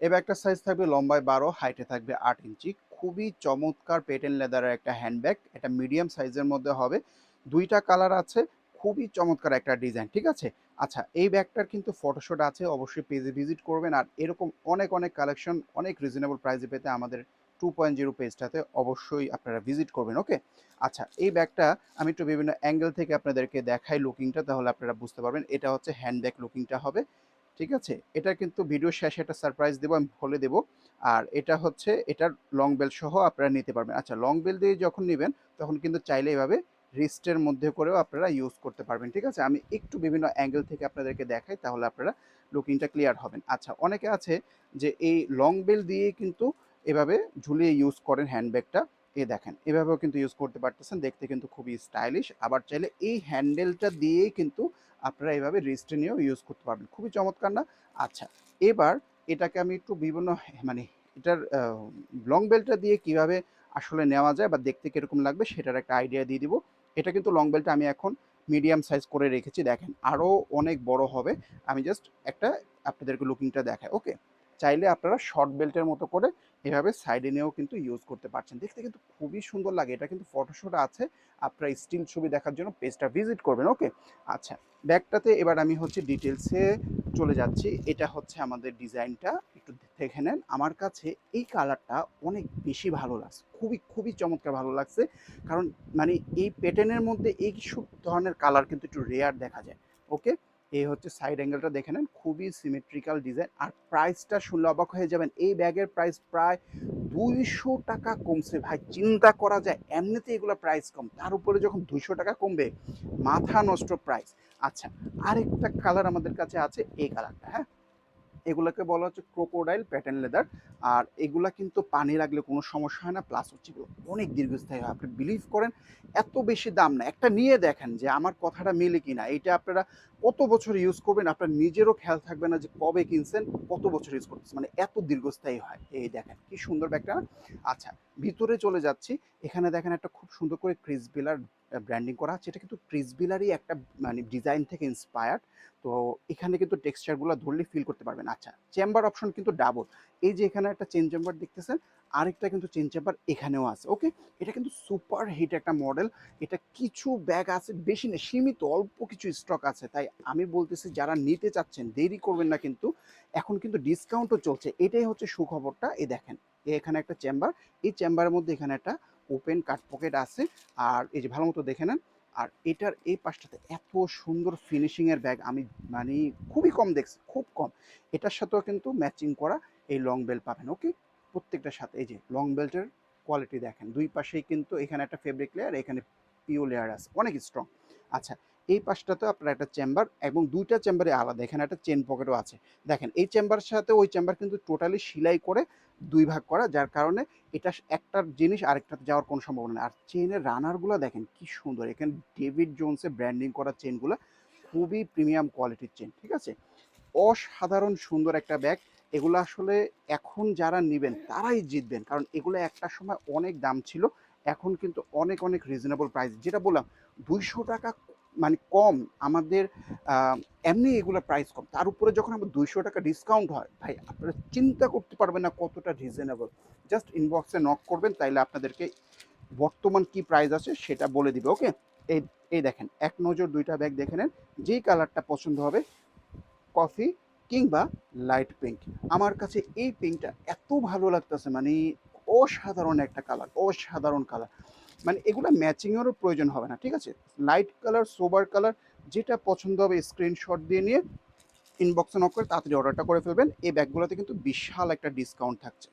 এই ব্যাগটার সাইজ থাকবে লম্বায় বারো হাইটে থাকবে আট ইঞ্চি। খুবই চমৎকার পেটেন লেদারের একটা হ্যান্ডব্যাগ এটা মিডিয়াম সাইজের মধ্যে হবে। দুইটা কালার আছে, খুবই চমৎকার একটা ডিজাইন ঠিক আছে? আচ্ছা এই ব্যাগটার কিন্তু ফটোশ্যুট আছে, অবশ্যই পেজে ভিজিট করবেন। আর এরকম অনেক অনেক কালেকশন অনেক রিজনেবল প্রাইসে পেতে আমাদের টু পয়েন্ট জিরো পেজটাতে অবশ্যই আপনারা ভিজিট করবেন ওকে আচ্ছা এই ব্যাগটা আমি একটু বিভিন্ন অ্যাঙ্গেল থেকে আপনাদেরকে দেখাই লুকিংটা তাহলে আপনারা বুঝতে পারবেন। এটা হচ্ছে হ্যান্ডব্যাগ লুকিংটা হবে। ঠিক আছে? এটা কিন্তু ভিডিও শেষে একটা সারপ্রাইজ দেবো, আমি বলে দেবো। আর এটা হচ্ছে, এটার লং বেল সহ আপনারা নিতে পারবেন। আচ্ছা লং বেল দিয়ে যখন নেবেন, তখন কিন্তু চাইলে এভাবে রিস্টের মধ্যে করেও আপনারা ইউজ করতে পারবেন, ঠিক আছে? আমি একটু বিভিন্ন অ্যাঙ্গেল থেকে আপনাদেরকে দেখাই, তাহলে আপনারা লুকিংটা ক্লিয়ার হবেন। আচ্ছা অনেকে আছে যে এই লং বেল দিয়ে কিন্তু এভাবে ঝুলিয়ে ইউজ করেন হ্যান্ডব্যাগটা এ দেখেন, এভাবেও কিন্তু ইউজ করতে পারতেছেন, দেখতে কিন্তু খুবই স্টাইলিশ আবার চাইলে এই হ্যান্ডেলটা দিয়েই কিন্তু আপনারা এইভাবে রেস্টে নিয়েও ইউজ করতে পারবেন। খুবই চমৎকার না? আচ্ছা এবার এটাকে আমি একটু বিভিন্ন মানে এটার লং বেল্টটা দিয়ে কীভাবে আসলে নেওয়া যায় বা দেখতে কীরকম লাগবে সেটার একটা আইডিয়া দিয়ে দিব। এটা কিন্তু লং বেল্টটা আমি এখন মিডিয়াম সাইজ করে রেখেছি। দেখেন আরও অনেক বড় হবে। আমি জাস্ট একটা আপনাদেরকে লুকিংটা দেখায় ওকে চাইলে আপনারা শর্ট বেল্টের মতো করে এভাবে সাইডে নিয়েও কিন্তু ইউজ করতে পারছেন। দেখতে কিন্তু খুবই সুন্দর লাগে। এটা কিন্তু ফটোশ্যুট আছে। আপনারা স্টিল ছবি দেখার জন্য পেজটা ভিজিট করবেন ওকে আচ্ছা ব্যাগটাতে এবার আমি হচ্ছে ডিটেলসে চলে যাচ্ছি। এটা হচ্ছে আমাদের ডিজাইনটা একটু দেখে নেন। আমার কাছে এই কালারটা অনেক বেশি ভালো লাগছে। খুবই খুবই চমৎকার ভালো লাগছে। কারণ মানে এই প্যাটার্নের মধ্যে এই সব ধরনের কালার কিন্তু একটু রেয়ার দেখা যায় ওকে এই হচ্ছে সাইড অ্যাঙ্গেলটা দেখে নেন, খুবই সিমেট্রিক্যাল ডিজাইন আর প্রাইসটা শুনলে অবাক হয়ে যাবেন, এই ব্যাগের প্রাইস প্রায় দুইশো টাকা কমছে ভাই, চিন্তা করা যায় এমনিতে এগুলো প্রাইস কম, তার উপরে যখন দুইশো টাকা কমবে, মাথা নষ্ট প্রাইস আচ্ছা আরেকটা কালার আমাদের কাছে আছে, এই কালারটা হ্যাঁ? এগুলোকে বলা হচ্ছে ক্রোকোডাইল প্যাটার্ন লেদার আর এগুলা কিন্তু পানি লাগলে কোনো সমস্যা হয় না প্লাস হচ্ছে এগুলো অনেক দীর্ঘস্থায়ী হয়। আপনি বিলিভ করেন, এত বেশি দাম না। একটা নিয়ে দেখেন যে আমার কথাটা মেলে কি না এটা আপনারা কত বছর ইউজ করবেন, আপনার নিজেরও খেয়াল থাকবে না যে কবে কিনছেন, কত বছর ইউজ করতেছেন। মানে এত দীর্ঘস্থায়ী হয়। এই দেখেন, কি সুন্দর ব্যাগটা? আচ্ছা ভিতরে চলে যাচ্ছি। এখানে দেখেন একটা খুব সুন্দর করে ক্রিস বিলার ব্র্যান্ডিং করা আছে। এটা কিন্তু ক্রিস বিলারই একটা মানে ডিজাইন থেকে ইন্সপায়ার্ড তো এখানে কিন্তু টেক্সচারগুলো ধরলে ফিল করতে পারবেন। আচ্ছা চেম্বার অপশন কিন্তু ডাবল এই যে এখানে একটা চেন চেম্বার দেখতেছেন, আরেকটা কিন্তু চেন চেম্বার এখানেও আছে ওকে এটা কিন্তু সুপার হিট একটা মডেল এটা কিছু ব্যাগ আছে, বেশি না, সীমিত, অল্প কিছু স্টক আছে। তাই আমি বলতেছি, যারা নিতে চাচ্ছেন, দেরি করবেন না কিন্তু। এখন কিন্তু ডিসকাউন্টও চলছে। এটাই হচ্ছে সুখবরটা। এই দেখেন, এ এখানে একটা চেম্বার এই চেম্বারের মধ্যে এখানে একটা ওপেন কাট পকেট আছে। আর এই যে, ভালো মতো দেখে নেন। আর এটার এই পাশটাতে এত সুন্দর ফিনিশিংয়ের ব্যাগ আমি মানে খুবই কম দেখছি, খুব কম। এটার সাথেও কিন্তু ম্যাচিং করা এই লং বেল্ট পাবেন ওকে প্রত্যেকটার সাথে, এই যে লং বেল্টের কোয়ালিটি দেখেন। দুই পাশেই কিন্তু এখানে একটা ফেব্রিক লেয়ার এখানে পিও লেয়ার আছে। অনেক স্ট্রং আচ্ছা এই পাশটাতে আপনার একটা চেম্বার এবং দুইটা চেম্বারে আলাদা, এখানে একটা চেন পকেটও আছে। দেখেন, এই চেম্বারের সাথে ওই চেম্বার কিন্তু টোটালি সেলাই করে দুই ভাগ করা, যার কারণে এটা একটার জিনিস আরেকটাতে যাওয়ার কোনো সম্ভাবনা নেই। আর চেনের রানারগুলো দেখেন, কি সুন্দর! এখানে ডেভিড জোনসে ব্র্যান্ডিং করা চেনগুলো খুবই প্রিমিয়াম কোয়ালিটির চেন ঠিক আছে? অসাধারণ সুন্দর একটা ব্যাগ এগুলো আসলে এখন যারা নেবেন, তারাই জিতবেন। কারণ এগুলো একটা সময় অনেক দাম ছিল, এখন কিন্তু অনেক অনেক রিজনেবল প্রাইস যেটা বললাম, দুইশো টাকা মানে কম, আমাদের এমনি এগুলো প্রাইস কম। তার উপরে যখন আমার দুইশো টাকা ডিসকাউন্ট হয়, ভাই আপনারা চিন্তা করতে পারবেন না কতটা রিজনেবল জাস্ট ইনবক্সে নক করবেন, তাইলে আপনাদেরকে বর্তমান কি প্রাইস আছে সেটা বলে দিবে ওকে এই এই দেখেন, এক নজর দুইটা ব্যাগ দেখে নেন, যেই কালারটা পছন্দ হবে কফি কিংবা লাইট পিঙ্ক আমার কাছে এই পিঙ্কটা এত ভালো লাগতেছে মানে অসাধারণ একটা কালার অসাধারণ কালার মানে এগুলো ম্যাচিংয়েরও প্রয়োজন হবে না, ঠিক আছে? লাইট কালার সোবার কালার যেটা পছন্দ হবে স্ক্রিনশট দিয়ে নিয়ে ইনবক্সে নক করে তাড়াতাড়ি অর্ডারটা করে ফেলবেন। এই ব্যাগগুলোতে কিন্তু বিশাল একটা ডিসকাউন্ট থাকছে।